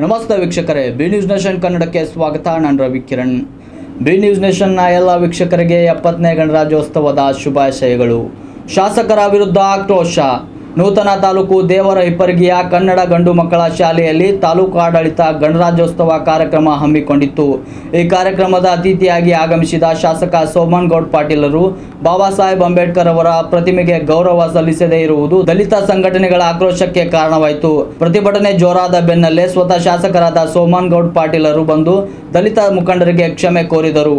ನಮಸ್ತೆ ವೀಕ್ಷಕರೇ, B news nation ಕನ್ನಡಕ್ಕೆ ಸ್ವಾಗತ, ನಾನು ರವಿ ಕಿರಣ್. ಬಿ ನ್ಯೂಸ್ ನೇಷನ್ನ ಎಲ್ಲ ವೀಕ್ಷಕರಿಗೆ ಎಪ್ಪತ್ತನೇ ಗಣರಾಜ್ಯೋತ್ಸವದ ಶುಭಾಶಯಗಳು. ಶಾಸಕರ ವಿರುದ್ಧ ಆಕ್ರೋಶ. ನೂತನ ತಾಲೂಕು ದೇವರ ಹಿಪ್ಪರ್ಗಿಯ ಕನ್ನಡ ಗಂಡು ಮಕ್ಕಳ ಶಾಲೆಯಲ್ಲಿ ತಾಲೂಕು ಆಡಳಿತ ಗಣರಾಜ್ಯೋತ್ಸವ ಕಾರ್ಯಕ್ರಮ ಹಮ್ಮಿಕೊಂಡಿತ್ತು. ಈ ಕಾರ್ಯಕ್ರಮದ ಅತಿಥಿಯಾಗಿ ಆಗಮಿಸಿದ ಶಾಸಕ ಸೋಮನ್ ಗೌಡ್ ಪಾಟೀಲರು ಬಾಬಾ ಸಾಹೇಬ್ ಅಂಬೇಡ್ಕರ್ ಅವರ ಪ್ರತಿಮೆಗೆ ಗೌರವ ಸಲ್ಲಿಸದೇ ಇರುವುದು ದಲಿತ ಸಂಘಟನೆಗಳ ಆಕ್ರೋಶಕ್ಕೆ ಕಾರಣವಾಯಿತು. ಪ್ರತಿಭಟನೆ ಜೋರಾದ ಬೆನ್ನಲ್ಲೇ ಸ್ವತಃ ಶಾಸಕರಾದ ಸೋಮನ್ ಗೌಡ್ ಪಾಟೀಲರು ಬಂದು ದಲಿತ ಮುಖಂಡರಿಗೆ ಕ್ಷಮೆ ಕೋರಿದರು.